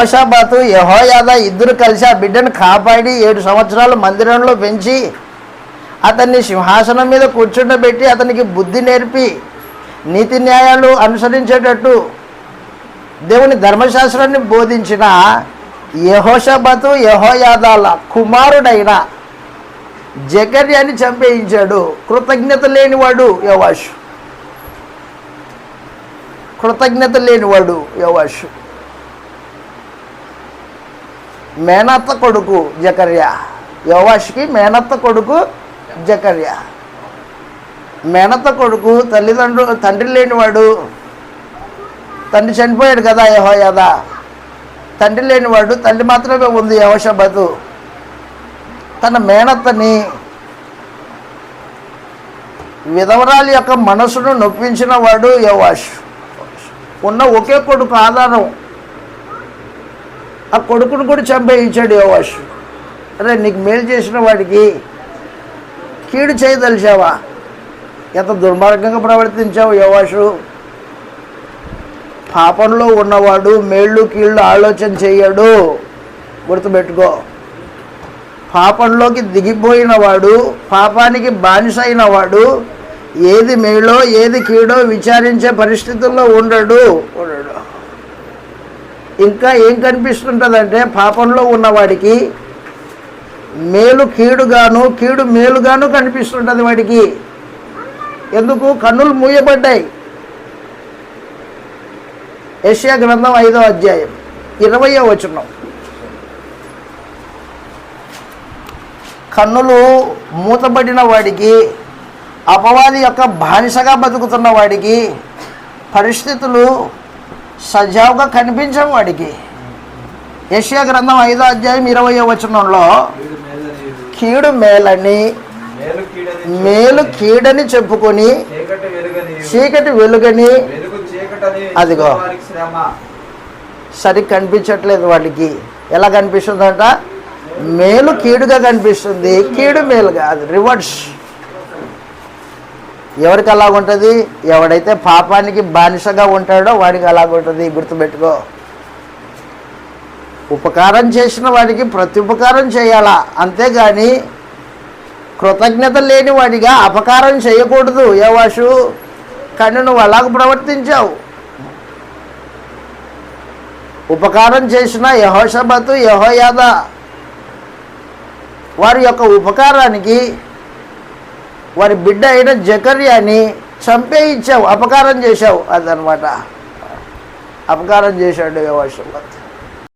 యహోషాబాతు యహోయాద ఇద్దరు కలిసి ఆ బిడ్డను కాపాడి ఏడు సంవత్సరాలు మందిరంలో పెంచి అతన్ని సింహాసనం మీద కూర్చుండబెట్టి అతనికి బుద్ధి నేర్పి నీతి న్యాయాలు అనుసరించేటట్టు దేవుని ధర్మశాస్త్రాన్ని బోధించిన యహోషాబాతు యహోయాదాల కుమారుడైన జకర్యాని చంపేయించాడు. కృతజ్ఞత లేనివాడు యవాషు కృతజ్ఞత లేనివాడు యవాషు మేనత్త కొడుకు జకర్య. యోవాష్కి మేనత్త కొడుకు జకర్య. మేనత్త కొడుకు తల్లిదండ్రులు తండ్రి లేనివాడు తండ్రి చనిపోయాడు కదా యహోయాద. తండ్రి లేనివాడు తల్లి మాత్రమే ఉంది యహోషబతు. తన మేనత్తని విధవరాలి యొక్క మనసును నొప్పించిన వాడు యవాష్ ఉన్న ఒకే కొడుకు ఆధారం ఆ కొడుకును కూడా చంపేయించాడు యోవాష్. అరే నీకు మేలు చేసిన వాడికి కీడు చేయదలిచావా? ఎంత దుర్మార్గంగా ప్రవర్తించావు యోవాషు. పాపంలో ఉన్నవాడు మేళ్ళు కీళ్ళు ఆలోచన చేయడు. గుర్తుపెట్టుకో. పాపంలోకి దిగిపోయిన వాడు పాపానికి బానిస అయినవాడు ఏది మేలో ఏది కీడో విచారించే పరిస్థితుల్లో ఉండడు. ఉండడు. ఇంకా ఏం కనిపిస్తుంటుందంటే పాపంలో ఉన్నవాడికి మేలు కీడుగాను కీడు మేలుగాను కనిపిస్తుంటుంది వాడికి. ఎందుకు? కన్నులు మూయబడ్డాయి. యశ్యా గ్రంథం ఐదో అధ్యాయం ఇరవయో వచనం. కన్నులు మూతబడిన వాడికి అపవాది యొక్క బానిసగా బతుకుతున్న వాడికి పరిస్థితులు సజావుగా కనిపించవు వాడికి. యశ్యా గ్రంథం ఐదో అధ్యాయం ఇరవయో వచనంలో కీడు మేలని మేలు కీడని చెప్పుకొని చీకటి వెలుగని అదిగో. సరి కనిపించట్లేదు వాళ్ళకి ఎలా కనిపిస్తుందంట? మేలు కీడుగా కనిపిస్తుంది. కీడు మేలుగా అది రివర్స్ ఎవరికి అలాగుంటుంది ఎవడైతే పాపానికి బానిసగా ఉంటాడో వాడికి అలాగుంటుంది గుర్తుపెట్టుకో. ఉపకారం చేసిన వాడికి ప్రత్యుపకారం చేయాలా? అంతేగాని కృతజ్ఞత లేని వాడిగా అపకారం చేయకూడదు. యవాషు కానీ నువ్వు అలాగ ప్రవర్తించావు. ఉపకారం చేసిన యహోషబతు యహోయాద వారి యొక్క ఉపకారానికి వారి బిడ్డ అయిన జకర్యాని చంపేయించావు అపకారం చేశావు అదనమాట. అపకారం చేశాడు యహోషబత్